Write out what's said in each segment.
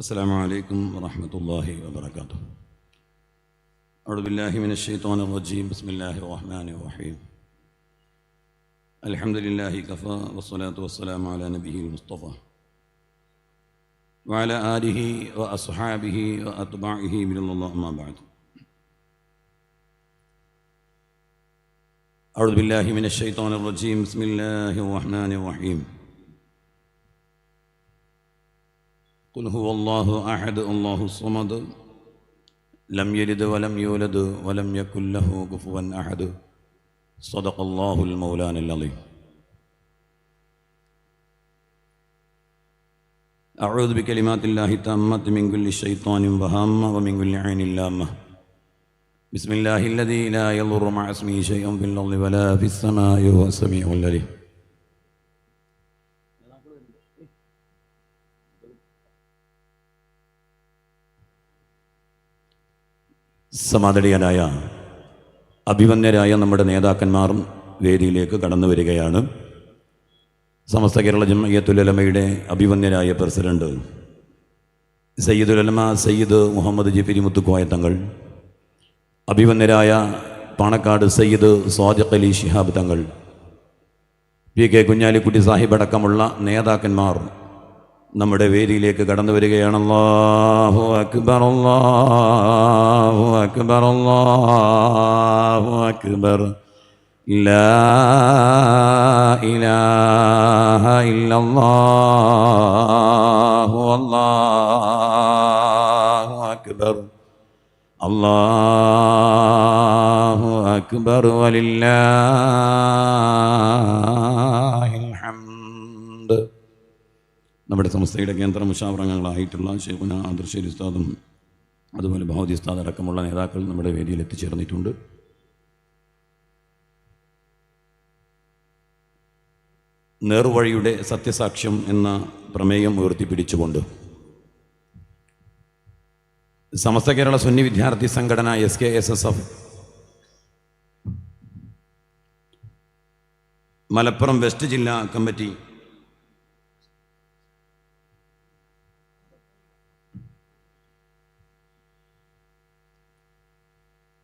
السلام عليكم ورحمة الله وبركاته. أعوذ بالله من الشيطان الرجيم. بسم الله الرحمن الرحيم. الحمد لله كفى والصلاة والسلام على نبيه المصطفى وعلى آله وأصحابه وأتباعه من الله أما بعد. أعوذ بالله من الشيطان الرجيم. بسم الله الرحمن الرحيم. قل هو الله أحد الله الصمد لم يلد ولم يولد ولم يكن له كفوا أحد. صدق الله المولان العظيم. أعوذ بكلمات الله التامة من كل شيطان وهامة ومن كل عين لامة. بسم الله الذي لا يضر مع اسمه شيء في الأرض ولا في السماء وهو السميع العليم. സമാദരീയരായ അഭിമന്യരായ നമ്മുടെ നേതാക്കന്മാരും വേദിയിലേക്ക് കടന്നു വരികയാണ്. സമസ്ത കേരള ജമയത്തുലമയുടെ അഭിമന്യരായ പ്രസിഡന്റ് സയ്യിദുലമ സയ്യിദ് മുഹമ്മദ് ജിഫിരി മുത്തുക്കോയ തങ്ങൾ അഭിമന്യരായ പാണക്കാട് സയ്യിദ് സ്വാദിഖ് അലി ശിഹാബ് തങ്ങൾ പി കെ കുഞ്ഞാലിക്കുട്ടി സാഹിബ് അടക്കമുള്ള നേതാക്കന്മാർ നമ്മുടെ വേദിയിലേക്ക് കടന്നു വരികയാണ്. അല്ലാഹു അക്ബർ അല്ലാഹു അക്ബർ അല്ലാഹു അക്ബർ. വലില്ലാഹിൽ നമ്മുടെ സംസ്ഥയുടെ കേന്ദ്ര മുഷാവറങ്ങളായിട്ടുള്ള ഷെയ്ഖുന ആദർശേരി ഉസ്താദും അതുപോലെ ഭൗതി ഉസ്താദ് അടക്കമുള്ള നേതാക്കൾ നമ്മുടെ വേദിയിൽ എത്തിച്ചേർന്നിട്ടുണ്ട്. നേർവഴിയുടെ സത്യസാക്ഷ്യം എന്ന പ്രമേയം ഉയർത്തിപ്പിടിച്ചുകൊണ്ട് സമസ്ത Kerala Sunni Vidyarthi Sanghatana S K S S F Malappuram west ജില്ലാ കമ്മിറ്റി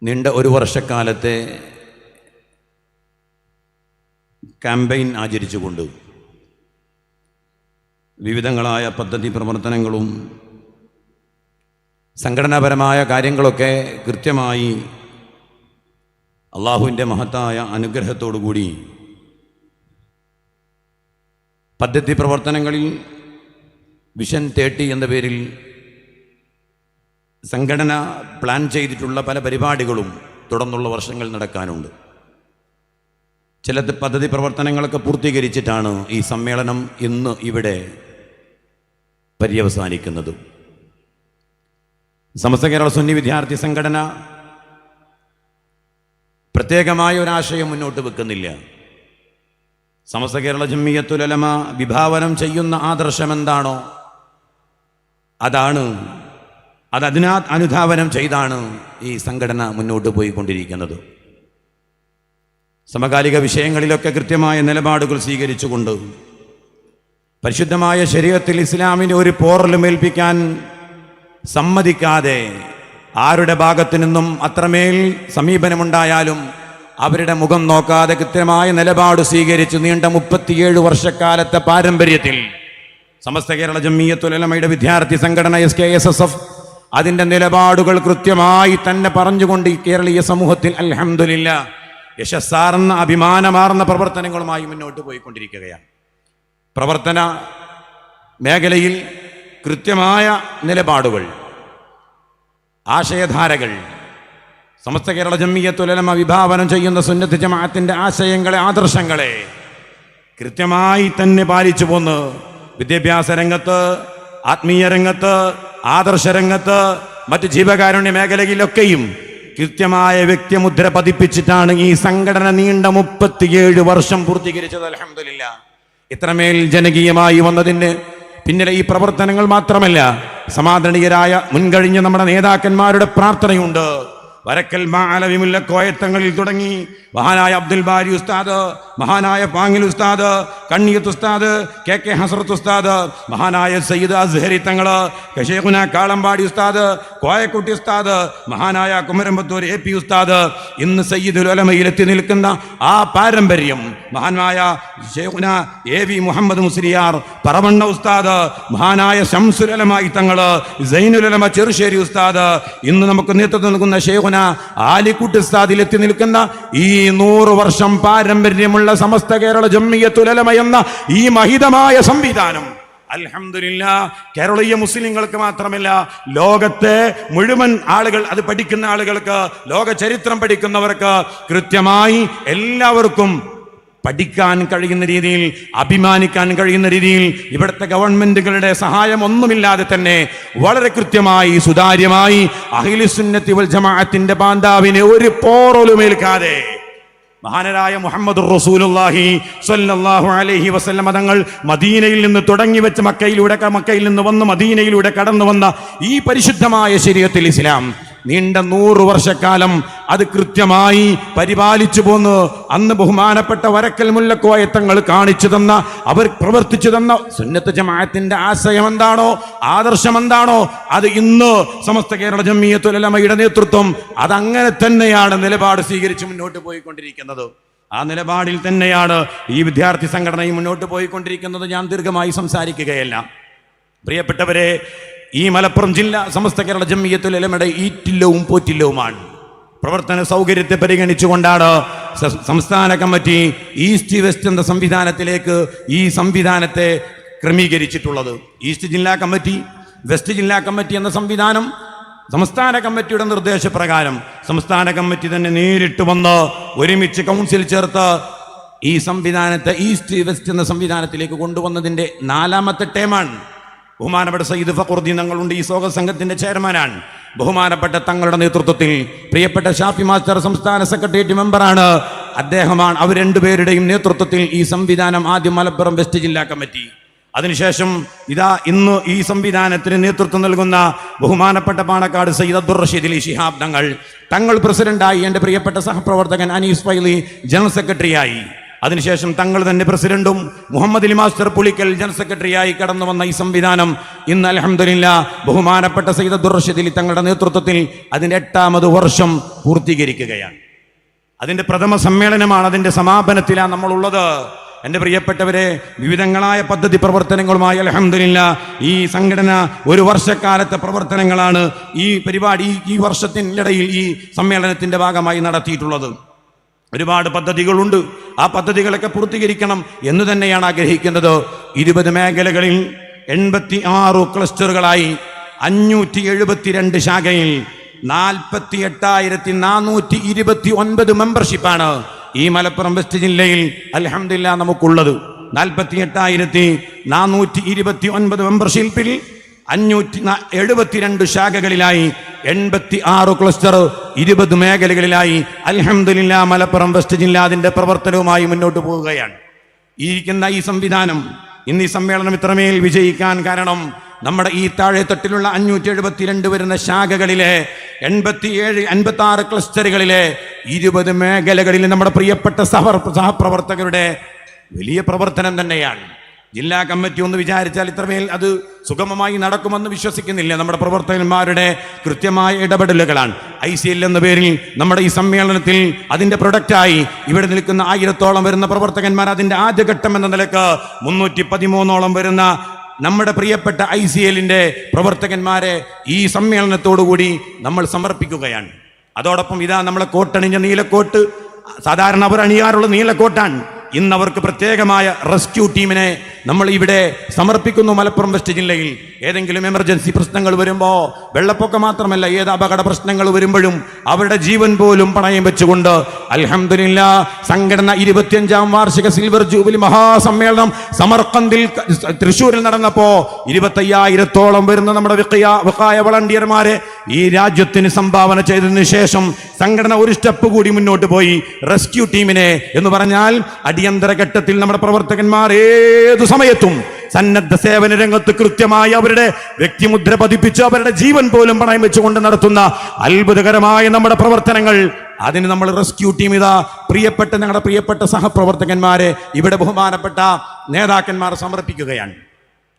നീണ്ട ഒരു വർഷക്കാലത്തെ ക്യാമ്പയിൻ ആചരിച്ചുകൊണ്ട് വിവിധങ്ങളായ പദ്ധതി പ്രവർത്തനങ്ങളും സംഘടനാപരമായ കാര്യങ്ങളൊക്കെ കൃത്യമായി അള്ളാഹുവിന്റെ മഹത്തായ അനുഗ്രഹത്തോടുകൂടി പദ്ധതി പ്രവർത്തനങ്ങളിൽ വിഷൻ തേട്ടി എന്ന പേരിൽ സംഘടന പ്ലാൻ ചെയ്തിട്ടുള്ള പല പരിപാടികളും തുടർന്നുള്ള വർഷങ്ങൾ നടക്കാനുണ്ട്. ചില പദ്ധതി പ്രവർത്തനങ്ങളൊക്കെ പൂർത്തീകരിച്ചിട്ടാണ് ഈ സമ്മേളനം ഇന്ന് ഇവിടെ പര്യവസാനിക്കുന്നത്. സമസ്ത കേരള സുന്നി വിദ്യാർത്ഥി സംഘടന പ്രത്യേകമായ ഒരാശയം മുന്നോട്ട് വെക്കുന്നില്ല. സമസ്ത കേരള ജമ്മിയത്തുലമ വിഭാവനം ചെയ്യുന്ന ആദർശം എന്താണോ അതാണ് അത് അതിനാ അനുധാവനം ചെയ്താണ് ഈ സംഘടന മുന്നോട്ട് പോയിക്കൊണ്ടിരിക്കുന്നത്. സമകാലിക വിഷയങ്ങളിലൊക്കെ കൃത്യമായ നിലപാടുകൾ സ്വീകരിച്ചുകൊണ്ട് പരിശുദ്ധമായ ശരീരത്തിൽ ഇസ്ലാമിന് ഒരു പോറലും ഏൽപ്പിക്കാൻ സമ്മതിക്കാതെ ആരുടെ ഭാഗത്തു നിന്നും അത്രമേൽ സമീപനമുണ്ടായാലും അവരുടെ മുഖം നോക്കാതെ കൃത്യമായ നിലപാട് സ്വീകരിച്ച് നീണ്ട മുപ്പത്തിയേഴ് വർഷക്കാലത്തെ പാരമ്പര്യത്തിൽ സമസ്ത Kerala ജമ്മിയത്തുലമയുടെ Vidyarthi Sanghatana S K S S F അതിന്റെ നിലപാടുകൾ കൃത്യമായി തന്നെ പറഞ്ഞുകൊണ്ട് ഈ കേരളീയ സമൂഹത്തിൽ അലഹമില്ല യശസ്സാർന്ന അഭിമാനമാർന്ന പ്രവർത്തനങ്ങളുമായി മുന്നോട്ട് പോയിക്കൊണ്ടിരിക്കുകയാണ്. പ്രവർത്തന മേഖലയിൽ കൃത്യമായ നിലപാടുകൾ ആശയധാരകൾ സമസ്ത കേരള ജമ്മിയത്തുലമ വിഭാവനം ചെയ്യുന്ന സുന്നത്ത് ജമാഅത്തിന്റെ ആശയങ്ങളെ ആദർശങ്ങളെ കൃത്യമായി തന്നെ പാലിച്ചു പോന്ന് വിദ്യാഭ്യാസ രംഗത്ത് ആത്മീയ രംഗത്ത് ആദർശ രംഗത്ത് മറ്റ് ജീവകാരുണ്യ മേഖലയിലൊക്കെയും കൃത്യമായ വ്യക്തിമുദ്ര പതിപ്പിച്ചിട്ടാണ് ഈ സംഘടന നീണ്ട മുപ്പത്തിയേഴ് വർഷം പൂർത്തീകരിച്ചത്. അലഹമില്ല ഇത്രമേൽ ജനകീയമായി വന്നതിന് പിന്നിലെ ഈ പ്രവർത്തനങ്ങൾ മാത്രമല്ല സമാദരണീയരായ മുൻകഴിഞ്ഞ നമ്മുടെ നേതാക്കന്മാരുടെ പ്രാർത്ഥനയുണ്ട്. വരക്കൽ മാലവിമുല്ല കോയത്തങ്ങളിൽ തുടങ്ങി. മഹാനായ അബ്ദുൽ ബാരി ഉസ്താദ് മഹാനായ പാങ്ങിൽ ഉസ്താദ് കണ്ണിയത്ത് ഉസ്താദ് കെ കെ ഹസ്രത്ത് ഉസ്താദ് മഹാനായ സയ്യിദ് അസ്ഹരി തങ്ങൾ കശേഖുന കാളമ്പാടി ഉസ്താദ് കോയക്കുട്ടി ഉസ്താദ് മഹാനായ കുമരമ്പത്തൂർ എ പി ഉസ്താദ്. ഇന്ന് സയ്യിദുൽ ഉലമയിൽ എത്തി നിൽക്കുന്ന ആ പാരമ്പര്യം മഹാനായ ഷേഖുന എ വി മുഹമ്മദ് മുസ്ലിയാർ പറവണ്ണ ഉസ്താദ് മഹാനായ ശംസുലമായി തങ്ങൾ സൈനുലമ ചെറുശ്ശേരി ഉസ്താദ്. ഇന്ന് നമുക്ക് നേതൃത്വം നൽകുന്ന ഷേഖുന ആലിക്കുട്ടി ഉസ്താദിൽ എത്തി നിൽക്കുന്ന ഈ നൂറ് വർഷം പാരമ്പര്യമുള്ള സമസ്ത കേരള ജമ്മിയത്തുലമ എന്ന ഈ മഹിതമായ സംവിധാനം. അലഹമില്ല കേരളീയ മുസ്ലിങ്ങൾക്ക് മാത്രമല്ല ലോകത്തെ മുഴുവൻ ആളുകൾ അത് പഠിക്കുന്ന ആളുകൾക്ക് ലോക ചരിത്രം പഠിക്കുന്നവർക്ക് കൃത്യമായി എല്ലാവർക്കും പഠിക്കാൻ കഴിയുന്ന രീതിയിൽ അഭിമാനിക്കാൻ കഴിയുന്ന രീതിയിൽ ഇവിടുത്തെ ഗവൺമെന്റുകളുടെ സഹായം ഒന്നുമില്ലാതെ തന്നെ വളരെ കൃത്യമായി സുതാര്യമായി അഖിലിസുന്നത്തി വൽ ജമാഅത്തിന്റെ പാന്താവിന് ഒരു പോറലുമേൽക്കാതെ മഹാനരായ മുഹമ്മദ് റസൂലുള്ളാഹി സ്വല്ലല്ലാഹു അലൈഹി വസല്ലമ തങ്ങൾ മദീനയിൽ നിന്ന് തുടങ്ങി വെച്ച് മക്കയിലൂടെ മക്കയിൽ നിന്ന് വന്ന് മദീനയിലൂടെ കടന്നു വന്ന ഈ പരിശുദ്ധമായ ശരീരത്തിൽ ഇസ്ലാം നീണ്ട നൂറ് വർഷക്കാലം അത് കൃത്യമായി പരിപാലിച്ചു പോന്നു. അന്ന് ബഹുമാനപ്പെട്ട വരക്കൽ മുല്ലക്കോയത്തങ്ങൾ കാണിച്ചു തന്ന അവർ പ്രവർത്തിച്ചു തന്ന സുന്നത്ത് ജമാഅത്തിന്റെ ആശയം എന്താണോ ആദർശം എന്താണോ അത് ഇന്ന് സമസ്ത കേരള ജമ്മിയത്തുലമയുടെ നേതൃത്വം അതങ്ങനെ തന്നെയാണ് നിലപാട് സ്വീകരിച്ച് മുന്നോട്ട് പോയിക്കൊണ്ടിരിക്കുന്നത്. ആ നിലപാടിൽ തന്നെയാണ് ഈ വിദ്യാർത്ഥി സംഘടനയും മുന്നോട്ട് പോയിക്കൊണ്ടിരിക്കുന്നത്. ഞാൻ ദീർഘമായി സംസാരിക്കുകയല്ല. പ്രിയപ്പെട്ടവരെ ഈ മലപ്പുറം ജില്ല സമസ്ത കേരള ജമ്മിയത്തുലമയുടെ ഈറ്റില്ലവും പോറ്റില്ലവുമാണ്. പ്രവർത്തന സൗകര്യത്തെ പരിഗണിച്ചുകൊണ്ടാണ് സംസ്ഥാന കമ്മിറ്റി ഈസ്റ്റ് വെസ്റ്റ് എന്ന സംവിധാനത്തിലേക്ക് ഈ സംവിധാനത്തെ ക്രമീകരിച്ചിട്ടുള്ളത്. ഈസ്റ്റ് ജില്ലാ കമ്മിറ്റി വെസ്റ്റ് ജില്ലാ കമ്മിറ്റി എന്ന സംവിധാനം സംസ്ഥാന കമ്മിറ്റിയുടെ നിർദ്ദേശപ്രകാരം സംസ്ഥാന കമ്മിറ്റി തന്നെ നേരിട്ട് വന്ന് ഒരുമിച്ച് കൗൺസിൽ ചേർത്ത് ഈ സംവിധാനത്തെ ഈസ്റ്റ് വെസ്റ്റ് എന്ന സംവിധാനത്തിലേക്ക് കൊണ്ടുവന്നതിന്റെ നാലാമത്തെ ടേമാണ്. ബഹുമാനപ്പെട്ട സയ്യിദ് ഫഖറുദ്ദീൻ തങ്ങളുണ്ട്. ഈ സ്വാഗത സംഘത്തിന്റെ ചെയർമാനാണ്. ബഹുമാനപ്പെട്ട തങ്ങളുടെ നേതൃത്വത്തിൽ പ്രിയപ്പെട്ട ഷാഫി മാസ്റ്റർ സംസ്ഥാന സെക്രട്ടേറിയറ്റ് മെമ്പറാണ്. അദ്ദേഹമാണ് അവർ രണ്ടുപേരുടെയും നേതൃത്വത്തിൽ ഈ സംവിധാനം ആദ്യം മലപ്പുറം വെസ്റ്റ് ജില്ലാ കമ്മിറ്റി. അതിനുശേഷം ഇതാ ഇന്ന് ഈ സംവിധാനത്തിന് നേതൃത്വം നൽകുന്ന ബഹുമാനപ്പെട്ട പാണക്കാട് സയ്യിദ് അബ്ദുൾ റഷീദ് അലി ശിഹാബ് തങ്ങൾ. തങ്ങൾ പ്രസിഡന്റായി എന്റെ പ്രിയപ്പെട്ട സഹപ്രവർത്തകൻ അനീസ് ഫൈലി ജനറൽ സെക്രട്ടറിയായി. അതിനുശേഷം തങ്ങൾ തന്നെ പ്രസിഡന്റും മുഹമ്മദ് അലി മാസ്റ്റർ പുളിക്കൽ ജനറൽ സെക്രട്ടറിയായി കടന്നു വന്ന ഈ സംവിധാനം ഇന്ന് അലഹമില്ല ബഹുമാനപ്പെട്ട സയ്യിദ് അലി തങ്ങളുടെ നേതൃത്വത്തിൽ അതിന്റെ എട്ടാമത് വർഷം പൂർത്തീകരിക്കുകയാണ്. അതിന്റെ പ്രഥമ സമ്മേളനമാണ് അതിന്റെ സമാപനത്തിലാണ് നമ്മളുള്ളത്. എന്റെ പ്രിയപ്പെട്ടവരെ വിവിധങ്ങളായ പദ്ധതി പ്രവർത്തനങ്ങളുമായി അലഹമില്ല ഈ സംഘടന ഒരു വർഷക്കാലത്തെ പ്രവർത്തനങ്ങളാണ് ഈ പരിപാടി ഈ വർഷത്തിനിടയിൽ ഈ സമ്മേളനത്തിന്റെ ഭാഗമായി നടത്തിയിട്ടുള്ളത്. ഒരുപാട് പദ്ധതികളുണ്ട്. ആ പദ്ധതികളൊക്കെ പൂർത്തീകരിക്കണം എന്ന് തന്നെയാണ് ആഗ്രഹിക്കുന്നത്. ഇരുപത് മേഖലകളിൽ എൺപത്തി ആറ് ക്ലസ്റ്ററുകളായി അഞ്ഞൂറ്റി എഴുപത്തിരണ്ട് ശാഖയിൽ നാൽപ്പത്തി എട്ടായിരത്തി നാനൂറ്റി ഇരുപത്തി ഒൻപത് മെമ്പർഷിപ്പാണ് ഈ മലപ്പുറം വെസ്റ്റ് ജില്ലയിൽ അലഹമില്ല നമുക്കുള്ളത്. നാൽപ്പത്തി എട്ടായിരത്തി നാനൂറ്റി ഇരുപത്തി ഒൻപത് മെമ്പർഷിപ്പിൽ അഞ്ഞൂറ്റി എഴുപത്തിരണ്ട് ശാഖകളിലായി എൺപത്തി ആറ് ക്ലസ്റ്റർ ഇരുപത് മേഖലകളിലായി. അൽഹംദുലില്ലാ മലപ്പുറം വെസ്റ്റ് ജില്ല അതിന്റെ പ്രവർത്തനവുമായി മുന്നോട്ട് പോവുകയാണ്. ഇരിക്കുന്ന ഈ സംവിധാനം ഇന്ന് ഈ സമ്മേളനം ഇത്രമേൽ വിജയിക്കാൻ കാരണം നമ്മുടെ ഈ താഴെത്തട്ടിലുള്ള അഞ്ഞൂറ്റി എഴുപത്തിരണ്ട് വരുന്ന ശാഖകളിലെ എൺപത്തിയേഴ് അൻപത്തി ആറ് ക്ലസ്റ്ററുകളിലെ ഇരുപത് മേഖലകളിലെ നമ്മുടെ പ്രിയപ്പെട്ട സഹ സഹപ്രവർത്തകരുടെ വലിയ പ്രവർത്തനം തന്നെയാണ്. ജില്ലാ കമ്മിറ്റി ഒന്ന് വിചാരിച്ചാൽ ഇത്രമേൽ അത് സുഗമമായി നടക്കുമെന്ന് വിശ്വസിക്കുന്നില്ല. നമ്മുടെ പ്രവർത്തകന്മാരുടെ കൃത്യമായ ഇടപെടലുകളാണ്. ഐ സി എൽ എന്ന പേരിൽ നമ്മുടെ ഈ സമ്മേളനത്തിൽ അതിന്റെ പ്രൊഡക്റ്റായി ഇവിടെ നിൽക്കുന്ന ആയിരത്തോളം വരുന്ന പ്രവർത്തകന്മാർ അതിന്റെ ആദ്യഘട്ടം എന്ന നിലയ്ക്ക് മുന്നൂറ്റി പതിമൂന്നോളം വരുന്ന നമ്മുടെ പ്രിയപ്പെട്ട ഐ സി എല്ലിന്റെ പ്രവർത്തകന്മാരെ ഈ സമ്മേളനത്തോടുകൂടി നമ്മൾ സമർപ്പിക്കുകയാണ്. അതോടൊപ്പം ഇതാ നമ്മളെ കോട്ടണിഞ്ഞ നീലക്കോട്ട് സാധാരണ അവർ അണിയാറുള്ള നീലക്കോട്ടാണ്. ഇന്ന് അവർക്ക് പ്രത്യേകമായ റെസ്ക്യൂ ടീമിനെ നമ്മൾ ഇവിടെ സമർപ്പിക്കുന്നു മലപ്പുറം വെസ്റ്റ് ജില്ലയിൽ. ഏതെങ്കിലും എമർജൻസി പ്രശ്നങ്ങൾ വരുമ്പോൾ വെള്ളപ്പൊക്കം മാത്രമല്ല ഏത് അപകട പ്രശ്നങ്ങൾ വരുമ്പോഴും അവരുടെ ജീവൻ പോലും പണയം വെച്ചുകൊണ്ട് അലഹമില്ല സംഘടന ഇരുപത്തിയഞ്ചാം വാർഷിക സിൽവർ ജൂബിലി മഹാസമ്മേളനം സമർക്കന്തിൽ തൃശ്ശൂരിൽ നടന്നപ്പോ ഇരുപത്തയ്യായിരത്തോളം വരുന്ന നമ്മുടെ വിക്കായ വളണ്ടിയർമാരെ ഈ രാജ്യത്തിന് സംഭാവന ചെയ്തതിനു ശേഷം സംഘടന ഒരു സ്റ്റെപ്പ് കൂടി മുന്നോട്ട് പോയി. റെസ്ക്യൂ ടീമിനെ എന്ന് പറഞ്ഞാൽ അടിയന്തര ഘട്ടത്തിൽ നമ്മുടെ പ്രവർത്തകന്മാർ ഏതു സമയത്തും സന്നദ്ധ സേവന രംഗത്ത് കൃത്യമായി അവരുടെ വ്യക്തിമുദ്ര പതിപ്പിച്ച് അവരുടെ ജീവൻ പോലും പണയം വെച്ചുകൊണ്ട് നടത്തുന്ന അത്ഭുതകരമായ നമ്മുടെ പ്രവർത്തനങ്ങൾ. അതിന് നമ്മൾ റെസ്ക്യൂ ടീം ഇതാ പ്രിയപ്പെട്ട ഞങ്ങളുടെ പ്രിയപ്പെട്ട സഹപ്രവർത്തകന്മാരെ ഇവിടെ ബഹുമാനപ്പെട്ട നേതാക്കന്മാർ സമർപ്പിക്കുകയാണ്.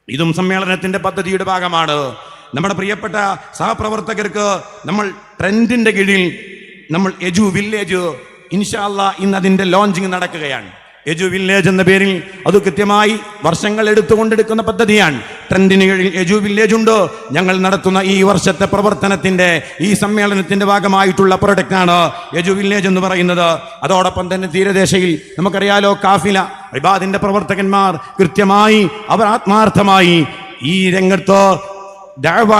ഇതും സമ്മേളനത്തിന്റെ പദ്ധതിയുടെ ഭാഗമാണ്. നമ്മുടെ പ്രിയപ്പെട്ട സഹപ്രവർത്തകർക്ക് നമ്മൾ ട്രെൻഡിന്റെ കീഴിൽ നമ്മൾ എജു വില്ലേജ് ഇൻഷാല്ല ഇന്ന് അതിന്റെ ലോഞ്ചിങ് നടക്കുകയാണ്. എജു വില്ലേജ് എന്ന പേരിൽ അത് കൃത്യമായി വർഷങ്ങൾ എടുത്തുകൊണ്ടെടുക്കുന്ന പദ്ധതിയാണ്. ട്രെൻഡിന് കീഴിൽ എജു വില്ലേജ് ഉണ്ട്. ഞങ്ങൾ നടത്തുന്ന ഈ വർഷത്തെ പ്രവർത്തനത്തിന്റെ ഈ സമ്മേളനത്തിന്റെ ഭാഗമായിട്ടുള്ള പ്രൊഡക്റ്റാണ് യജു വില്ലേജ് എന്ന് പറയുന്നത്. അതോടൊപ്പം തന്നെ തീരദേശയിൽ നമുക്കറിയാലോ കാഫില ഇബാദിന്റെ പ്രവർത്തകന്മാർ കൃത്യമായി അവർ ആത്മാർത്ഥമായി ഈ രംഗത്ത്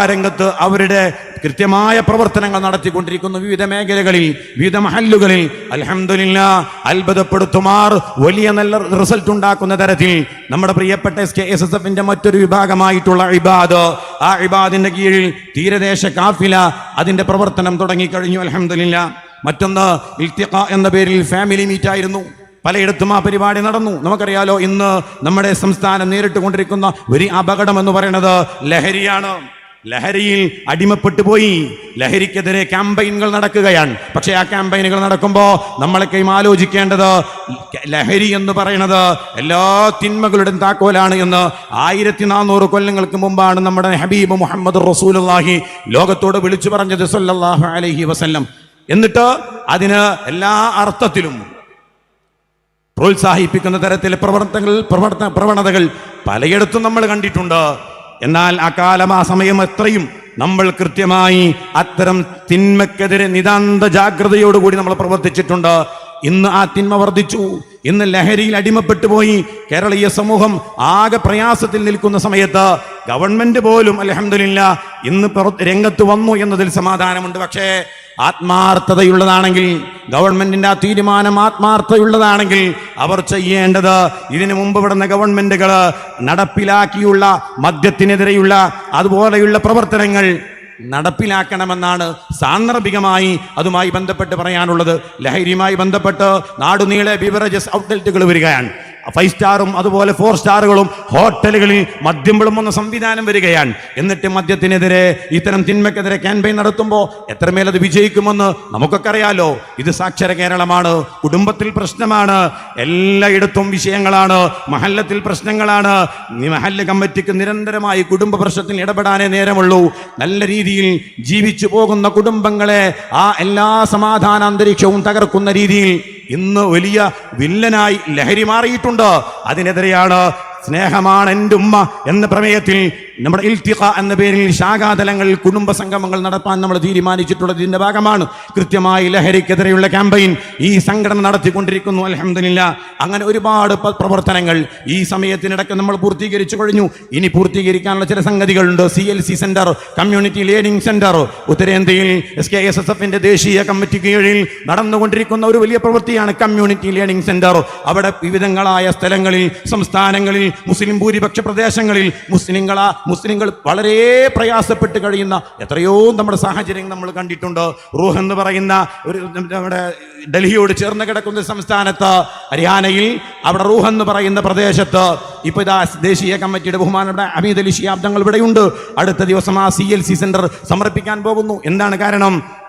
രംഗത്ത് അവരുടെ കൃത്യമായ പ്രവർത്തനങ്ങൾ നടത്തിക്കൊണ്ടിരിക്കുന്നു വിവിധ മേഖലകളിൽ വിവിധ മഹല്ലുകളിൽ. അലഹമില്ല അത്ഭുതപ്പെടുത്തുമാർ വലിയ നല്ല റിസൾട്ട് ഉണ്ടാക്കുന്ന തരത്തിൽ നമ്മുടെ പ്രിയപ്പെട്ട എസ് കെ എസ് എസ് എഫിന്റെ മറ്റൊരു വിഭാഗമായിട്ടുള്ള ഇബാദ്. ആ ഇബാദിന്റെ കീഴിൽ തീരദേശ കാഫില അതിന്റെ പ്രവർത്തനം തുടങ്ങിക്കഴിഞ്ഞു അലഹമില്ല മറ്റൊന്ന് ഇൽത്തിഖ എന്ന പേരിൽ ഫാമിലി മീറ്റ് ആയിരുന്നു പലയിടത്തും ആ പരിപാടി നടന്നു. നമുക്കറിയാലോ ഇന്ന് നമ്മുടെ സംസ്ഥാനം നേരിട്ട് കൊണ്ടിരിക്കുന്ന ഒരു അപകടം എന്ന് പറയുന്നത് ലഹരിയാണ്. ലഹരിയിൽ അടിമപ്പെട്ടു പോയി ലഹരിക്കെതിരെ ക്യാമ്പയിനുകൾ നടക്കുകയാണ്. പക്ഷേ ആ ക്യാമ്പയിനുകൾ നടക്കുമ്പോൾ നമ്മളൊക്കെയും ആലോചിക്കേണ്ടത് ലഹരി എന്ന് പറയുന്നത് എല്ലാ തിന്മകളുടെയും താക്കോലാണ് എന്ന് ആയിരത്തി നാനൂറ് കൊല്ലങ്ങൾക്ക് മുമ്പാണ് നമ്മുടെ ഹബീബ് മുഹമ്മദ് റസൂലുള്ളാഹി ലോകത്തോട് വിളിച്ചു പറഞ്ഞത് സല്ലാഹു അലഹി വസല്ലം. എന്നിട്ട് അതിന് എല്ലാ അർത്ഥത്തിലും പ്രോത്സാഹിപ്പിക്കുന്ന തരത്തിലെ പ്രവർത്തനങ്ങൾ പ്രവർത്തന പ്രവണതകൾ പലയിടത്തും നമ്മൾ കണ്ടിട്ടുണ്ട്. എന്നാൽ ആ കാലം ആ സമയം എത്രയും നമ്മൾ കൃത്യമായി അത്തരം തിന്മക്കെതിരെ നിതാന്ത ജാഗ്രതയോടുകൂടി നമ്മൾ പ്രവർത്തിച്ചിട്ടുണ്ട്. ഇന്ന് ആ തിന്മ വർദ്ധിച്ചു. ഇന്ന് ലഹരിയിൽ അടിമപ്പെട്ടു പോയി. കേരളീയ സമൂഹം ആകെ പ്രയാസത്തിൽ നിൽക്കുന്ന സമയത്ത് ഗവൺമെന്റ് പോലും അലഹമില്ല ഇന്ന് രംഗത്ത് വന്നു എന്നതിൽ സമാധാനമുണ്ട്. പക്ഷേ ആത്മാർത്ഥതയുള്ളതാണെങ്കിൽ ഗവൺമെന്റിന്റെ ആ തീരുമാനം ആത്മാർത്ഥതയുള്ളതാണെങ്കിൽ അവർ ചെയ്യേണ്ടത് ഇതിനു മുമ്പ് ഇവിടുന്ന ഗവൺമെന്റുകൾ നടപ്പിലാക്കിയുള്ള മദ്യത്തിനെതിരെയുള്ള അതുപോലെയുള്ള പ്രവർത്തനങ്ങൾ നടപ്പിലാക്കണമെന്നാണ് സാന്ദർഭികമായി അതുമായി ബന്ധപ്പെട്ട് പറയാനുള്ളത്. ലഹരിയുമായി ബന്ധപ്പെട്ട് നാടുനീളെ ബിവറേജസ് ഔട്ട്ലെറ്റുകൾ വരികയാണ്. ഫൈവ് സ്റ്റാറും അതുപോലെ ഫോർ സ്റ്റാറുകളും ഹോട്ടലുകളിൽ മദ്യം വിളമ്പുന്ന സംവിധാനം വരികയാണ്. എന്നിട്ട് മദ്യത്തിനെതിരെ ഇത്തരം തിന്മയ്ക്കെതിരെ ക്യാമ്പയിൻ നടത്തുമ്പോൾ എത്രമേൽ അത് വിജയിക്കുമെന്ന് നമുക്കൊക്കെ അറിയാലോ. ഇത് സാക്ഷര കേരളമാണ് കുടുംബത്തിൽ പ്രശ്നമാണ് എല്ലായിടത്തും വിഷയങ്ങളാണ് മഹല്ലത്തിൽ പ്രശ്നങ്ങളാണ്. മഹല്ല് കമ്മിറ്റിക്ക് നിരന്തരമായി കുടുംബ പ്രശ്നത്തിൽ ഇടപെടാനേ നേരമുള്ളൂ. നല്ല രീതിയിൽ ജീവിച്ചു പോകുന്ന കുടുംബങ്ങളെ ആ എല്ലാ സമാധാന അന്തരീക്ഷവും തകർക്കുന്ന രീതിയിൽ ഇന്ന് വലിയ വില്ലനായി ലഹരി മാറിയിട്ടുണ്ട്. അതിനെതിരെയാണ് സ്നേഹമാണ് എന്റെ ഉമ്മ എന്ന പ്രമേയത്തിൽ നമ്മുടെ ഇൽത്തിഖ എന്ന പേരിൽ ശാഖാതലങ്ങളിൽ കുടുംബ സംഗമങ്ങൾ നടത്താൻ നമ്മൾ തീരുമാനിച്ചിട്ടുള്ളത് ഇതിന്റെ ഭാഗമാണ്. കൃത്യമായി ലഹരിക്കെതിരെയുള്ള ക്യാമ്പയിൻ ഈ സംഘടന നടത്തിക്കൊണ്ടിരിക്കുന്നു അലഹമില്ല അങ്ങനെ ഒരുപാട് പ്രവർത്തനങ്ങൾ ഈ സമയത്തിനിടയ്ക്ക് നമ്മൾ പൂർത്തീകരിച്ചു കഴിഞ്ഞു. ഇനി പൂർത്തീകരിക്കാനുള്ള ചില സംഗതികളുണ്ട്. C L C centre community learning centre ഉത്തരേന്ത്യയിൽ എസ് കെ എസ് എസ് എഫിന്റെ ദേശീയ കമ്മിറ്റി കീഴിൽ നടന്നുകൊണ്ടിരിക്കുന്ന ഒരു വലിയ പ്രവൃത്തിയാണ് കമ്മ്യൂണിറ്റി ലേണിംഗ് സെന്റർ അവിടെ വിവിധങ്ങളായ സ്ഥലങ്ങളിൽ സംസ്ഥാനങ്ങളിൽ മുസ്ലിം ഭൂരിപക്ഷ പ്രദേശങ്ങളിൽ മുസ്ലിങ്ങളാ മുസ്ലിങ്ങൾ വളരെ പ്രയാസപ്പെട്ട് കഴിയുന്ന എത്രയോ നമ്മുടെ സാഹചര്യം നമ്മൾ കണ്ടിട്ടുണ്ട്. റൂഹ് എന്ന് പറയുന്ന ഒരു നമ്മുടെ ഡൽഹിയോട് ചേർന്ന് കിടക്കുന്ന സംസ്ഥാനത്ത് ഹരിയാനയിൽ അവിടെ റൂഹ് എന്ന് പറയുന്ന പ്രദേശത്ത് ഇപ്പൊ ഇതാ ദേശീയ കമ്മിറ്റിയുടെ ബഹുമാനപ്പെട്ട അമീദ് അലി ഷിയാബ്ദങ്ങൾ ഇവിടെയുണ്ട്. അടുത്ത ദിവസം ആ സി എൽ സി സെന്റർ സമർപ്പിക്കാൻ പോകുന്നു. എന്താണ് കാരണം?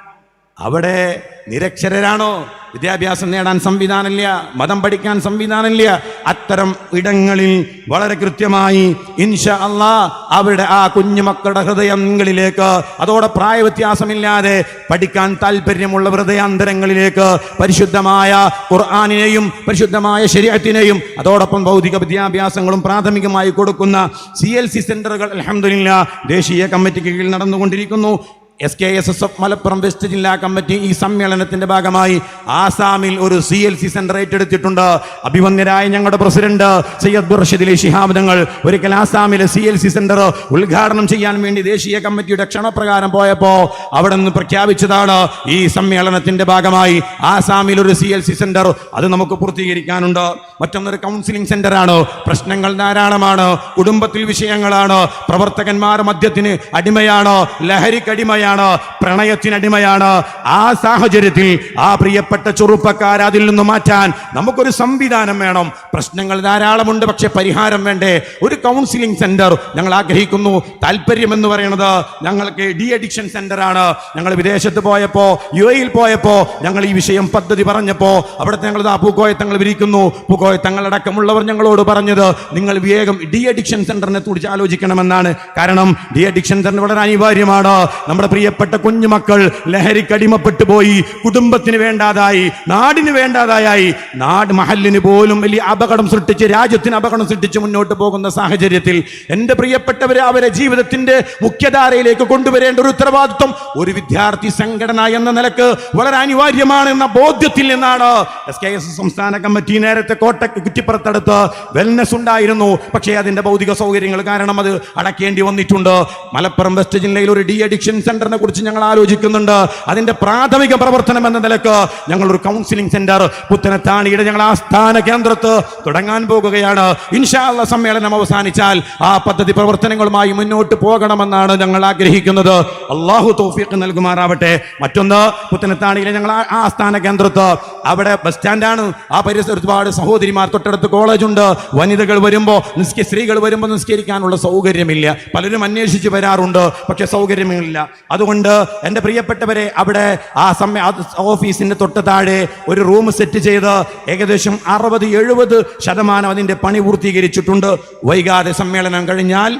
അവിടെ നിരക്ഷരരാണോ? വിദ്യാഭ്യാസം നേടാൻ സംവിധാനമില്ല മതം പഠിക്കാൻ സംവിധാനമില്ല. അത്തരം ഇടങ്ങളിൽ വളരെ കൃത്യമായി ഇൻഷ അള്ളാ അവരുടെ ആ കുഞ്ഞുമക്കളുടെ ഹൃദയങ്ങളിലേക്ക് അതോടെ പ്രായവ്യത്യാസമില്ലാതെ പഠിക്കാൻ താല്പര്യമുള്ള ഹൃദയാന്തരങ്ങളിലേക്ക് പരിശുദ്ധമായ ഖുർആാനിനെയും പരിശുദ്ധമായ ശരീരത്തിനെയും അതോടൊപ്പം ഭൗതിക വിദ്യാഭ്യാസങ്ങളും പ്രാഥമികമായി കൊടുക്കുന്ന സി എൽ സി സെന്ററുകൾ അലഹമില്ല ദേശീയ കമ്മിറ്റിക്ക് കീഴിൽ നടന്നുകൊണ്ടിരിക്കുന്നു. S K S S F Malappuram west ജില്ലാ കമ്മിറ്റി ഈ സമ്മേളനത്തിന്റെ ഭാഗമായി ആസാമിൽ ഒരു സി എൽ സി സെന്റർ ഏറ്റെടുത്തിട്ടുണ്ട്. അഭിമന്യരായ ഞങ്ങളുടെ പ്രസിഡന്റ് സയ്യദ് ബുർഷിദിലെ ശിഹാബ്ദങ്ങൾ ഒരിക്കൽ ആസാമിലെ സി എൽ സി സെന്റർ ഉദ്ഘാടനം ചെയ്യാൻ വേണ്ടി ദേശീയ കമ്മിറ്റിയുടെ ക്ഷണപ്രകാരം പോയപ്പോൾ അവിടെ നിന്ന് പ്രഖ്യാപിച്ചതാണ് ഈ സമ്മേളനത്തിന്റെ ഭാഗമായി ആസാമിൽ ഒരു സി എൽ സി സെന്റർ അത് നമുക്ക് പൂർത്തീകരിക്കാനുണ്ട്. മറ്റൊന്നൊരു കൗൺസിലിംഗ് സെന്റർ ആണ്. പ്രശ്നങ്ങൾ ധാരാളമാണ്. കുടുംബത്തിൽ വിഷയങ്ങളാണ്. പ്രവർത്തകന്മാർ മദ്യത്തിന് അടിമയാണ്. ലഹരിക്ക് അടിമയാണ് പ്രണയത്തിനടിമയാണ്. ആ സാഹചര്യത്തിൽ ആ പ്രിയപ്പെട്ട ചെറുപ്പക്കാർ അതിൽ നിന്ന് മാറ്റാൻ നമുക്കൊരു സംവിധാനം വേണം. പ്രശ്നങ്ങൾ ധാരാളമുണ്ട് പക്ഷെ പരിഹാരം വേണ്ടേ? ഒരു കൗൺസിലിംഗ് സെന്റർ ഞങ്ങൾ ആഗ്രഹിക്കുന്നു. താല്പര്യം എന്ന് പറയുന്നത് ഞങ്ങൾക്ക് ഡി അഡിക്ഷൻ സെന്റർ ആണ് ഞങ്ങൾ വിദേശത്ത് പോയപ്പോൾ യു എയിൽ പോയപ്പോ ഞങ്ങൾ ഈ വിഷയം പദ്ധതി പറഞ്ഞപ്പോൾ അവിടുത്തെ ഞങ്ങൾ പൂക്കോയത്തങ്ങൾ വിരിക്കുന്നു. പൂക്കോയത്തങ്ങളടക്കമുള്ളവർ ഞങ്ങളോട് പറഞ്ഞത് നിങ്ങൾ വേഗം ഡി അഡിക്ഷൻ സെന്ററിനെ കുറിച്ച് ആലോചിക്കണമെന്നാണ്. കാരണം ഡി അഡിക്ഷൻ സെന്റർ വളരെ അനിവാര്യമാണ്. നമ്മുടെ പ്രിയപ്പെട്ട കുഞ്ഞുമക്കൾ മക്കൾ ലഹരിക്കടിമപ്പെട്ടു പോയി കുടുംബത്തിന് വേണ്ടാതായി നാടിന് വേണ്ടാതായി നാട് മഹലിന് പോലും വലിയ അപകടം സൃഷ്ടിച്ച് രാജ്യത്തിന് അപകടം സൃഷ്ടിച്ച് മുന്നോട്ട് പോകുന്ന സാഹചര്യത്തിൽ എന്റെ പ്രിയപ്പെട്ടവരെ അവരെ ജീവിതത്തിന്റെ മുഖ്യധാരയിലേക്ക് കൊണ്ടുവരേണ്ട ഒരു ഉത്തരവാദിത്വം ഒരു വിദ്യാർത്ഥി സംഘടന എന്ന നിലയ്ക്ക് വളരെ അനിവാര്യമാണ് എന്ന ബോധ്യത്തിൽ നിന്നാണ് എസ് കെ എസ് സംസ്ഥാന കമ്മിറ്റി നേരത്തെ കോട്ടയ്ക്ക് കുറ്റിപ്പുറത്തടുത്ത് വെൽനസ് ഉണ്ടായിരുന്നു. പക്ഷേ അതിന്റെ ഭൗതിക സൗകര്യങ്ങൾ കാരണം അത് അടക്കേണ്ടി വന്നിട്ടുണ്ട്. മലപ്പുറം വെസ്റ്റ് ജില്ലയിൽ ഒരു ഡി അഡിക്ഷൻ സെന്ററിനെ കുറിച്ച് ഞങ്ങൾ ആലോചിക്കുന്നുണ്ട്. അതിന്റെ പ്രാഥമിക പ്രവർത്തനം എന്ന നിലയ്ക്ക് ഞങ്ങൾ ഒരു കൗൺസിലിംഗ് സെന്റർ പുത്തനത്താണിയുടെ ഞങ്ങൾ ആസ്ഥാന കേന്ദ്രത്ത് തുടങ്ങാൻ പോകുകയാണ്. ഇൻഷാല്ല സമ്മേളനം അവസാനിച്ചാൽ ആ പദ്ധതി പ്രവർത്തനങ്ങളുമായി മുന്നോട്ട് പോകണമെന്നാണ് ഞങ്ങൾ ആഗ്രഹിക്കുന്നത്. അള്ളാഹു തോഫിക്ക് നൽകുമാറാവട്ടെ. മറ്റൊന്ന് പുത്തനത്താണിയിലെ ഞങ്ങൾ ആസ്ഥാന കേന്ദ്രത്ത്. അവിടെ ബസ് സ്റ്റാൻഡാണ്. ആ പരിസരത്ത് ഒരുപാട് സഹോദരിമാർ തൊട്ടടുത്ത് കോളേജ് ഉണ്ട്. വനിതകൾ വരുമ്പോൾ നിസ്ക സ്ത്രീകൾ വരുമ്പോൾ നിസ്കരിക്കാനുള്ള സൗകര്യമില്ല. പലരും അന്വേഷിച്ച് വരാറുണ്ട്. പക്ഷെ സൗകര്യമില്ല. അതുകൊണ്ട് എന്റെ പ്രിയപ്പെട്ടവരെ അവിടെ ആ സമയ ഓഫീസിന്റെ തൊട്ട് താഴെ ഒരു റൂം സെറ്റ് ചെയ്ത് ഏകദേശം അറുപത് എഴുപത് ശതമാനം അതിന്റെ പണി പൂർത്തീകരിച്ചിട്ടുണ്ട്. വൈകാതെ സമ്മേളനം കഴിഞ്ഞാൽ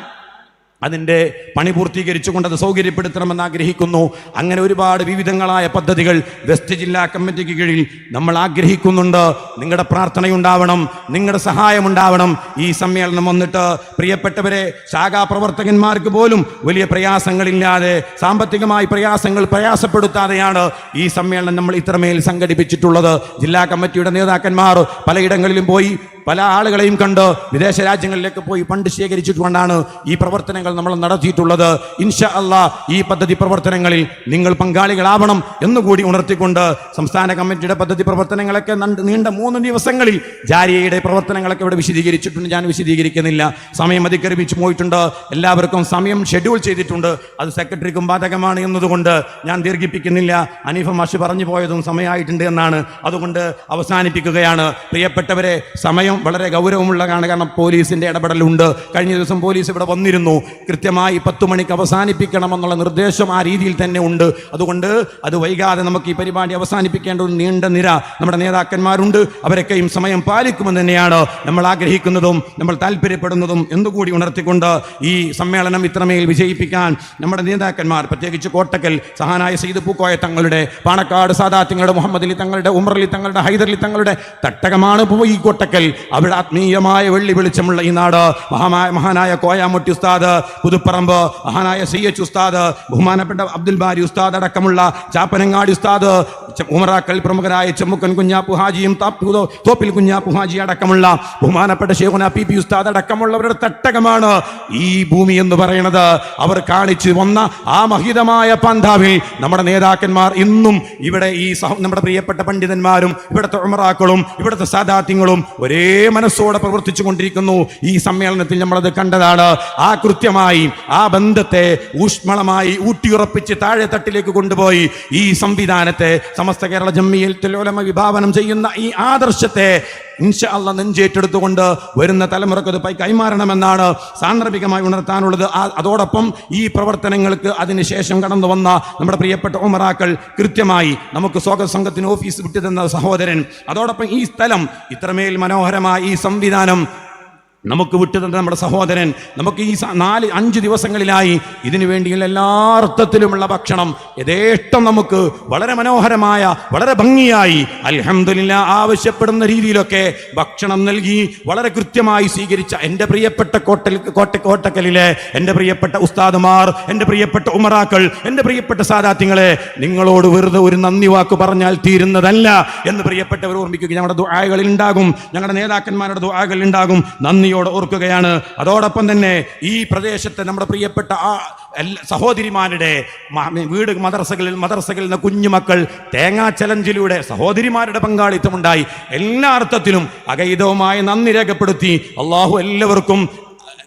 അതിന്റെ പണി പൂർത്തീകരിച്ചുകൊണ്ട് അത് സൗകര്യപ്പെടുത്തണമെന്ന് ആഗ്രഹിക്കുന്നു. അങ്ങനെ ഒരുപാട് വിവിധങ്ങളായ പദ്ധതികൾ വെസ്റ്റ് ജില്ലാ കമ്മിറ്റിക്ക് കീഴിൽ നമ്മൾ ആഗ്രഹിക്കുന്നുണ്ട്. നിങ്ങളുടെ പ്രാർത്ഥനയുണ്ടാവണം നിങ്ങളുടെ സഹായമുണ്ടാവണം. ഈ സമ്മേളനം വന്നിട്ട് പ്രിയപ്പെട്ടവരെ ശാഖാ പ്രവർത്തകന്മാർക്ക് പോലും വലിയ പ്രയാസങ്ങളില്ലാതെ സാമ്പത്തികമായി പ്രയാസങ്ങൾ പ്രയാസപ്പെടുത്താതെയാണ് ഈ സമ്മേളനം നമ്മൾ ഇത്രമേൽ സംഘടിപ്പിച്ചിട്ടുള്ളത്. ജില്ലാ കമ്മിറ്റിയുടെ നേതാക്കന്മാർ പലയിടങ്ങളിലും പോയി പല ആളുകളെയും കണ്ട് വിദേശ രാജ്യങ്ങളിലേക്ക് പോയി ഫണ്ട് ശേഖരിച്ചിട്ടുകൊണ്ടാണ് ഈ പ്രവർത്തനങ്ങൾ നമ്മൾ നടത്തിയിട്ടുള്ളത്. ഇൻഷ അല്ല ഈ പദ്ധതി പ്രവർത്തനങ്ങളിൽ നിങ്ങൾ പങ്കാളികളാവണം എന്നുകൂടി ഉണർത്തിക്കൊണ്ട് സംസ്ഥാന കമ്മിറ്റിയുടെ പദ്ധതി പ്രവർത്തനങ്ങളൊക്കെ നണ്ട് മൂന്ന് ദിവസങ്ങളിൽ ജാരിയയുടെ പ്രവർത്തനങ്ങളൊക്കെ ഇവിടെ വിശദീകരിച്ചിട്ടുണ്ട്. ഞാൻ വിശദീകരിക്കുന്നില്ല. സമയം അതിക്രമിച്ചു പോയിട്ടുണ്ട്. എല്ലാവർക്കും സമയം ഷെഡ്യൂൾ ചെയ്തിട്ടുണ്ട്. അത് സെക്രട്ടറിക്കും ബാധകമാണ് എന്നതുകൊണ്ട് ഞാൻ ദീർഘിപ്പിക്കുന്നില്ല. അനീഫ മാഷ് പറഞ്ഞു പോയതും സമയമായിട്ടുണ്ട് എന്നാണ്. അതുകൊണ്ട് അവസാനിപ്പിക്കുകയാണ്. പ്രിയപ്പെട്ടവരെ സമയം വളരെ ഗൗരവമുള്ളതാണ് കാരണം പോലീസിന്റെ ഇടപെടലുണ്ട്. കഴിഞ്ഞ ദിവസം പോലീസ് ഇവിടെ വന്നിരുന്നു. കൃത്യമായി പത്ത് മണിക്ക് അവസാനിപ്പിക്കണമെന്നുള്ള നിർദ്ദേശം ആ രീതിയിൽ തന്നെ ഉണ്ട്. അതുകൊണ്ട് അത് വൈകാതെ നമുക്ക് ഈ പരിപാടി അവസാനിപ്പിക്കേണ്ട ഒരു നീണ്ട നിര നമ്മുടെ നേതാക്കന്മാരുണ്ട്. അവരൊക്കെയും സമയം പാലിക്കുമെന്ന് തന്നെയാണ് നമ്മൾ ആഗ്രഹിക്കുന്നതും നമ്മൾ താല്പര്യപ്പെടുന്നതും എന്നുകൂടി ഉണർത്തിക്കൊണ്ട് ഈ സമ്മേളനം ഇത്രമേൽ വിജയിപ്പിക്കാൻ നമ്മുടെ നേതാക്കന്മാർ പ്രത്യേകിച്ച് കോട്ടക്കൽ സഹാനായ സെയ്ത് പൂക്കോയ തങ്ങളുടെ പാണക്കാട് സാദാത്യങ്ങളുടെ മുഹമ്മദ് അലി തങ്ങളുടെ ഉമർ അലി തങ്ങളുടെ ഹൈദർ അലി തങ്ങളുടെ തട്ടകമാണ് ഈ കോട്ടക്കൽ. അവിടെ ആത്മീയമായ വെള്ളി വെളിച്ചമുള്ള ഈ നാട് മഹാമായ മഹാനായ കോയാമൊട്ടി ഉസ്താദ് പുതുപ്പറമ്പ് മഹാനായ സി എച്ച് ഉസ്താദ് ബഹുമാനപ്പെട്ട അബ്ദുൽ ബാരി ഉസ്താദ് അടക്കമുള്ള ചാപ്പനങ്ങാടി ഉസ്താദ് ഉമറാക്കൽ പ്രമുഖരായ ചെമ്മുക്കൻ കുഞ്ഞാപ്പു ഹാജിയും താപ്പു- തോപ്പിൽ കുഞ്ഞാപ്പു ഹാജി അടക്കമുള്ള ബഹുമാനപ്പെട്ട ഷേഖുന പി പി ഉസ്താദ് അടക്കമുള്ളവരുടെ തട്ടകമാണ് ഈ ഭൂമി എന്ന് പറയുന്നത്. അവർ കാണിച്ചു വന്ന ആ മഹിതമായ പന്താവിൽ നമ്മുടെ നേതാക്കന്മാർ ഇന്നും ഇവിടെ ഈ നമ്മുടെ പ്രിയപ്പെട്ട പണ്ഡിതന്മാരും ഇവിടുത്തെ ഉമറാക്കളും ഇവിടുത്തെ സാദാത്യങ്ങളും ഒരേ മനസ്സോടെ പ്രവർത്തിച്ചു കൊണ്ടിരിക്കുന്നു. ഈ സമ്മേളനത്തിൽ നമ്മളത് കണ്ടതാണ്. ആ കൃത്യമായി ആ ബന്ധത്തെ ഊഷ്മളമായി ഊട്ടിയുറപ്പിച്ച് താഴെ തട്ടിലേക്ക് കൊണ്ടുപോയി ഈ സംവിധാനത്തെ സമസ്ത കേരള ജമ്മിയിൽ തെലോലമ വിഭാവനം ചെയ്യുന്ന ഈ ആദർശത്തെ ഇൻഷാ അല്ല നെഞ്ചേറ്റെടുത്തുകൊണ്ട് വരുന്ന തലമുറയ്ക്ക് അത് പൈ കൈമാറണമെന്നാണ് സാന്ദർഭികമായി ഉണർത്താനുള്ളത്. അതോടൊപ്പം ഈ പ്രവർത്തനങ്ങൾക്ക് അതിനുശേഷം കടന്നു വന്ന നമ്മുടെ പ്രിയപ്പെട്ട ഉമറാക്കൾ കൃത്യമായി നമുക്ക് സ്വാഗത സംഘത്തിന് ഓഫീസ് വിട്ടുതന്ന സഹോദരൻ. അതോടൊപ്പം ഈ സ്ഥലം ഇത്രമേൽ മനോഹരമായ ഈ സംവിധാനം നമുക്ക് വിട്ടുതന്ന നമ്മുടെ സഹോദരൻ നമുക്ക് ഈ നാല് അഞ്ച് ദിവസങ്ങളിലായി ഇതിനു വേണ്ടിയുള്ള എല്ലാ അർത്ഥത്തിലുമുള്ള ഭക്ഷണം യഥേഷ്ടം നമുക്ക് വളരെ മനോഹരമായ വളരെ ഭംഗിയായി അലഹമില്ല ആവശ്യപ്പെടുന്ന രീതിയിലൊക്കെ ഭക്ഷണം നൽകി വളരെ കൃത്യമായി സ്വീകരിച്ച എന്റെ പ്രിയപ്പെട്ട കോട്ടൽ കോട്ട കോട്ടക്കലിലെ എന്റെ പ്രിയപ്പെട്ട ഉസ്താദുമാർ എന്റെ പ്രിയപ്പെട്ട ഉമറാക്കൾ എന്റെ പ്രിയപ്പെട്ട സാദാത്യങ്ങളെ നിങ്ങളോട് വെറുതെ ഒരു നന്ദി വാക്ക് പറഞ്ഞാൽ തീരുന്നതല്ല എന്ന് പ്രിയപ്പെട്ടവർ ഓർമ്മിക്കുക. ഞങ്ങളുടെ ദുആകളിൽ ഉണ്ടാകും ഞങ്ങളുടെ നേതാക്കന്മാരുടെ ദുആകളിൽ ഉണ്ടാകും. നന്ദിയോടെ ഓർക്കുകയാണ്. അതോടൊപ്പം തന്നെ ഈ പ്രദേശത്തെ നമ്മുടെ പ്രിയപ്പെട്ട ആ സഹോദരിമാരുടെ വീട് മദർസകളിൽ മദർസകളിൽ നിന്ന് കുഞ്ഞുമക്കൾ തേങ്ങാ ചലഞ്ചിലൂടെ സഹോദരിമാരുടെ പങ്കാളിത്തമുണ്ടായി. എല്ലാ അർത്ഥത്തിലും അഗൈതവുമായ നന്ദി രേഖപ്പെടുത്തി. അള്ളാഹു എല്ലാവർക്കും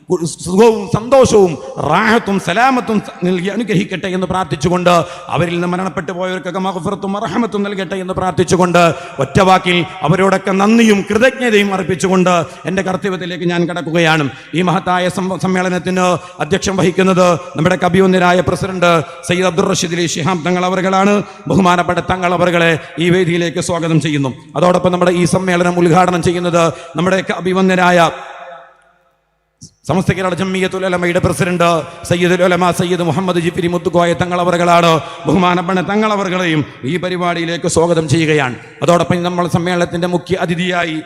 സുഖവും സന്തോഷവും റാഹത്തും സലാമത്തും നൽകി അനുഗ്രഹിക്കട്ടെ എന്ന് പ്രാർത്ഥിച്ചുകൊണ്ട് അവരിൽ നിന്ന് മരണപ്പെട്ടു പോയവർക്കൊക്കെ മഹഫറത്തും അർഹമത്തും നൽകട്ടെ എന്ന് പ്രാർത്ഥിച്ചുകൊണ്ട് ഒറ്റവാക്കിൽ അവരോടൊക്കെ നന്ദിയും കൃതജ്ഞതയും അർപ്പിച്ചുകൊണ്ട് എന്റെ കർത്തവ്യത്തിലേക്ക് ഞാൻ കടക്കുകയാണ്. ഈ മഹത്തായ സമ്മേളനത്തിന് അധ്യക്ഷം വഹിക്കുന്നത് നമ്മുടെ കബിയൊന്നിരായ പ്രസിഡന്റ് സയ്യിദ് അബ്ദുൾ റഷീദ് അലി ഷിഹാബ് തങ്ങൾ അവറുകളാണ് ബഹുമാനപ്പെട്ട തങ്ങൾ അവറുകളെ ഈ വേദിയിലേക്ക് സ്വാഗതം ചെയ്യുന്നു. അതോടൊപ്പം നമ്മുടെ ഈ സമ്മേളനം ഉദ്ഘാടനം ചെയ്യുന്നത് നമ്മുടെ അഭിവന്ദനായ സമസ്ത കേരള ജമ്മിയത്തുൽ ഉലമയുടെ പ്രസിഡന്റ് സയ്യിദ് ഉലമ സയ്യിദ് മുഹമ്മദ് ജിഫിരി മുത്തുക്കോയ തങ്ങളവറുകളാണ്. ബഹുമാനപ്പെട്ട തങ്ങളവറുകളെയും ഈ പരിപാടിയിലേക്ക് സ്വാഗതം ചെയ്യുകയാണ്. അതോടൊപ്പം നമ്മൾ സമ്മേളനത്തിന്റെ മുഖ്യ അതിഥിയായി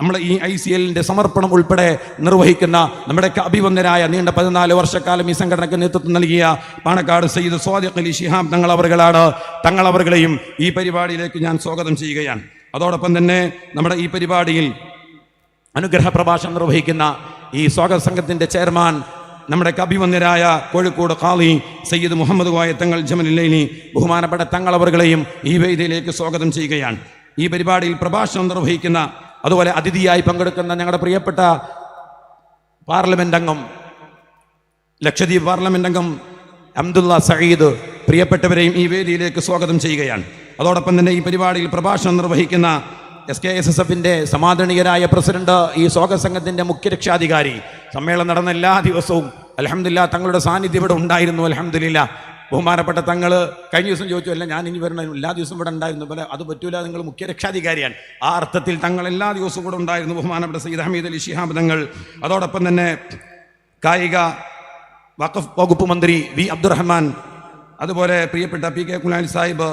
നമ്മൾ ഈ ഐ സി എല്ലിന്റെ സമർപ്പണം ഉൾപ്പെടെ നിർവഹിക്കുന്ന നമ്മുടെ അഭിവന്ദനായ നീണ്ട പതിനാല് വർഷക്കാലം ഈ സംഘടനയ്ക്ക് നേതൃത്വം നൽകിയ പാണക്കാട് സയ്യിദ് സ്വാദിഖ് അലി ഷിഹാബ് തങ്ങളവറുകളാണ്. തങ്ങളവറുകളെയും ഈ പരിപാടിയിലേക്ക് ഞാൻ സ്വാഗതം ചെയ്യുകയാണ്. അതോടൊപ്പം തന്നെ നമ്മുടെ ഈ പരിപാടിയിൽ അനുഗ്രഹ പ്രഭാഷണം നിർവഹിക്കുന്ന ഈ സ്വാഗത സംഘത്തിന്റെ ചെയർമാൻ നമ്മുടെ അഭിവന്ദരായ കോഴിക്കോട് ഖാലി സയ്യിദ് മുഹമ്മദ് കോയ തങ്ങൾ ജമലില്ലൈനി ബഹുമാനപ്പെട്ട തങ്ങളവറുകളെയും ഈ വേദിയിലേക്ക് സ്വാഗതം ചെയ്യുകയാണ്. ഈ പരിപാടിയിൽ പ്രഭാഷണം നിർവഹിക്കുന്ന അതുപോലെ അതിഥിയായി പങ്കെടുക്കുന്ന ഞങ്ങളുടെ പ്രിയപ്പെട്ട പാർലമെന്റ് അംഗം ലക്ഷദ്വീപ് പാർലമെന്റ് അംഗം അബ്ദുള്ള സയ്യിദ് പ്രിയപ്പെട്ടവരെയും ഈ വേദിയിലേക്ക് സ്വാഗതം ചെയ്യുകയാണ്. അതോടൊപ്പം തന്നെ ഈ പരിപാടിയിൽ പ്രഭാഷണം നിർവഹിക്കുന്ന എസ് കെ എസ് എസ് എഫിന്റെ സമാധാനികരായ പ്രസിഡന്റ് ഈ സ്വാഗത സംഘത്തിന്റെ മുഖ്യ രക്ഷാധികാരി സമ്മേളനം നടന്ന എല്ലാ ദിവസവും അലഹമില്ല തങ്ങളുടെ സാന്നിധ്യം ഇവിടെ ഉണ്ടായിരുന്നു അലഹമില്ല ബഹുമാനപ്പെട്ട തങ്ങൾ കഴിഞ്ഞ ദിവസം ചോദിച്ചു അല്ല ഞാൻ ഇനി വരണം എല്ലാ ദിവസവും ഇവിടെ ഉണ്ടായിരുന്നു. പോലെ അത് പറ്റൂല നിങ്ങൾ മുഖ്യ രക്ഷാധികാരിയാണ് ആ അർത്ഥത്തിൽ തങ്ങൾ എല്ലാ ദിവസവും കൂടെ ഉണ്ടായിരുന്നു ബഹുമാനപ്പെട്ട സയ്യിദ് ഹമീദ് അലി ഷിഹാബ് തങ്ങൾ. അതോടൊപ്പം തന്നെ കായിക വഖഫ് വകുപ്പ് മന്ത്രി വി അബ്ദുറഹ്മാൻ അതുപോലെ പ്രിയപ്പെട്ട പി കെ കുലാലി സാഹിബ്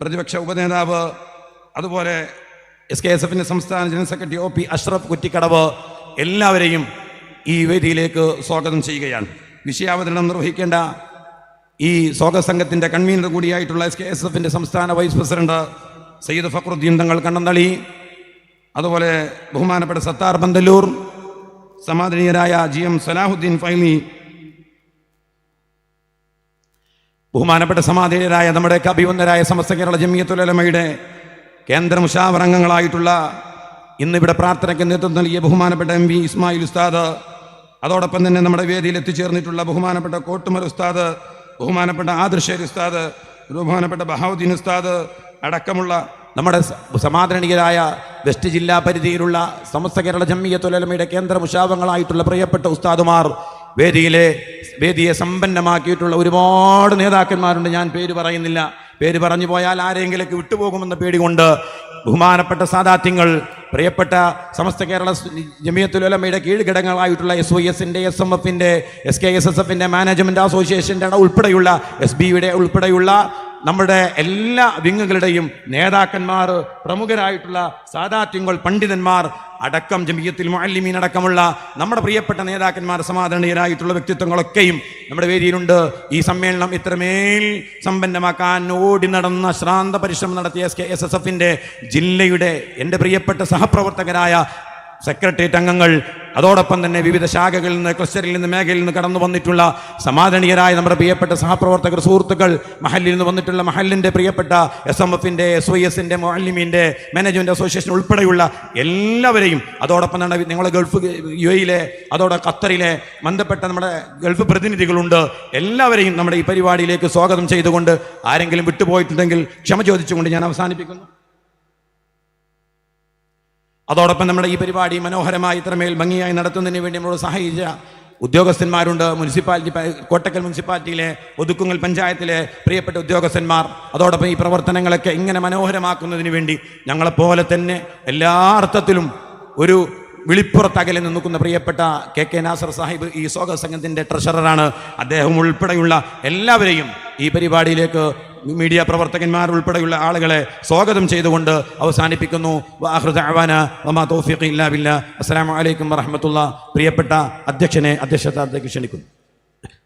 പ്രതിപക്ഷ ഉപനേതാവ് അതുപോലെ എസ് കെ എസ് എഫിന്റെ സംസ്ഥാന general secretary O P Ashraf Kuttikkadavu എല്ലാവരെയും ഈ വേദിയിലേക്ക് സ്വാഗതം ചെയ്യുകയാണ്. വിഷയാവതരണം നിർവഹിക്കേണ്ട ഈ സ്വാഗത സംഘത്തിന്റെ കൺവീനർ കൂടിയായിട്ടുള്ള എസ് കെ എസ് എഫിന്റെ സംസ്ഥാന വൈസ് പ്രസിഡന്റ് സയ്യിദ് ഫക്രുദ്ദീൻ തങ്ങൾ കണ്ണന്തളി അതുപോലെ ബഹുമാനപ്പെട്ട സത്താർ ബന്തല്ലൂർ സമാദരണീയരായ ജി എം സലാഹുദ്ദീൻ ഫൈലി ബഹുമാനപ്പെട്ട സമാധീനരായ നമ്മുടെ അഭിവന്ദരായ സമസ്ത കേരള ജമിയത്തുലമയുടെ കേന്ദ്ര മുഷാവറംഗങ്ങളായിട്ടുള്ള ഇന്നിവിടെ പ്രാർത്ഥനയ്ക്ക് നേതൃത്വം നൽകിയ ബഹുമാനപ്പെട്ട എം വി ഇസ്മായിൽ ഉസ്താദ് അതോടൊപ്പം തന്നെ നമ്മുടെ വേദിയിൽ എത്തിച്ചേർന്നിട്ടുള്ള ബഹുമാനപ്പെട്ട കോട്ടുമർ ഉസ്താദ് ബഹുമാനപ്പെട്ട ആദർശേരി ഉസ്താദ് ബഹുമാനപ്പെട്ട ബഹാവുദ്ദീൻ ഉസ്താദ് അടക്കമുള്ള നമ്മുടെ സമാധാനികരായ വെസ്റ്റ് ജില്ലാ പരിധിയിലുള്ള സമസ്ത കേരള ജമ്മിയത്തുലമയുടെ കേന്ദ്ര മുഷാവങ്ങളായിട്ടുള്ള പ്രിയപ്പെട്ട ഉസ്താദുമാർ വേദിയിലെ വേദിയെ സമ്പന്നമാക്കിയിട്ടുള്ള ഒരുപാട് നേതാക്കന്മാരുണ്ട് ഞാൻ പേര് പറയുന്നില്ല. പേര് പറഞ്ഞു പോയാൽ ആരെങ്കിലൊക്കെ വിട്ടുപോകുമെന്ന പേടി കൊണ്ട് ബഹുമാനപ്പെട്ട സാദാത്യങ്ങൾ പ്രിയപ്പെട്ട സമസ്ത കേരള ജമിയത്തുലമയുടെ കീഴ്ഘടകങ്ങളായിട്ടുള്ള എസ് ഒ എസിന്റെ എസ് എം എഫിന്റെ എസ് കെ എസ് എസ് എഫിന്റെ മാനേജ്മെന്റ് അസോസിയേഷന്റെ ഉൾപ്പെടെയുള്ള എസ് ബിയുടെ ഉൾപ്പെടെയുള്ള നമ്മുടെ എല്ലാ വിങ്ങുകളുടെയും നേതാക്കന്മാർ പ്രമുഖരായിട്ടുള്ള സാദാത്യങ്ങൾ പണ്ഡിതന്മാർ അടക്കം ജമിയത്തിൽ മുഅല്ലിമീൻ അടക്കമുള്ള നമ്മുടെ പ്രിയപ്പെട്ട നേതാക്കന്മാർ സമാധാനീയരായിട്ടുള്ള വ്യക്തിത്വങ്ങളൊക്കെയും നമ്മുടെ വേദിയിലുണ്ട്. ഈ സമ്മേളനം ഇത്രമേൽ സമ്പന്നമാക്കാൻ ഓടി നടന്ന ശ്രാന്ത പരിശ്രമം നടത്തിയ എസ് കെ എസ് എസ് എഫിന്റെ ജില്ലയുടെ എന്റെ പ്രിയപ്പെട്ട സഹപ്രവർത്തകരായ സെക്രട്ടേറിയറ്റ് അംഗങ്ങൾ അതോടൊപ്പം തന്നെ വിവിധ ശാഖകളിൽ നിന്ന് ക്ലസ്റ്ററിൽ നിന്ന് മേഖലയിൽ നിന്ന് കടന്നു വന്നിട്ടുള്ള സമാധാനീയരായ നമ്മുടെ പ്രിയപ്പെട്ട സഹപ്രവർത്തകർ സുഹൃത്തുക്കൾ മഹലിൽ നിന്ന് വന്നിട്ടുള്ള മഹലിന്റെ പ്രിയപ്പെട്ട എസ് എം എഫിന്റെ എസ് ഒ എസിന്റെ മൊഹല്ലിമിന്റെ മാനേജ്മെന്റ് അസോസിയേഷൻ ഉൾപ്പെടെയുള്ള എല്ലാവരെയും അതോടൊപ്പം തന്നെ നിങ്ങൾ ഗൾഫ് യു എയിലെ അതോടെ ഖത്തറിലെ ബന്ധപ്പെട്ട നമ്മുടെ ഗൾഫ് പ്രതിനിധികളുണ്ട്. എല്ലാവരെയും നമ്മുടെ ഈ പരിപാടിയിലേക്ക് സ്വാഗതം ചെയ്തുകൊണ്ട് ആരെങ്കിലും വിട്ടുപോയിട്ടുണ്ടെങ്കിൽ ക്ഷമ ചോദിച്ചുകൊണ്ട് ഞാൻ അവസാനിപ്പിക്കുന്നു. അതോടൊപ്പം നമ്മുടെ ഈ പരിപാടി മനോഹരമായി ഇത്രമേൽ ഭംഗിയായി നടത്തുന്നതിന് വേണ്ടി നമ്മളോട് സഹായിച്ച ഉദ്യോഗസ്ഥന്മാരുണ്ട്. മുനിസിപ്പാലിറ്റി കോട്ടക്കൽ മുനിസിപ്പാലിറ്റിയിലെ ഒതുക്കുങ്ങൽ പഞ്ചായത്തിലെ പ്രിയപ്പെട്ട ഉദ്യോഗസ്ഥന്മാർ. അതോടൊപ്പം ഈ പ്രവർത്തനങ്ങളൊക്കെ ഇങ്ങനെ മനോഹരമാക്കുന്നതിന് വേണ്ടി ഞങ്ങളെപ്പോലെ തന്നെ എല്ലാ അർത്ഥത്തിലും ഒരു വിളിപ്പുറത്തകലെ നിൽക്കുന്ന പ്രിയപ്പെട്ട കെ കെ നാസർ സാഹിബ് ഈ സ്വാഗത സംഘത്തിന്റെ ട്രഷററാണ്. അദ്ദേഹം ഉൾപ്പെടെയുള്ള എല്ലാവരെയും ഈ പരിപാടിയിലേക്ക് മീഡിയ പ്രവർത്തകന്മാർ ഉൾപ്പെടെയുള്ള ആളുകളെ സ്വാഗതം ചെയ്തുകൊണ്ട് അവസാനിപ്പിക്കുന്നു. അസ്സലാമു അലൈക്കും വറഹമത്തുള്ള പ്രിയപ്പെട്ട അധ്യക്ഷനെ അധ്യക്ഷത ക്ഷണിക്കുന്നു.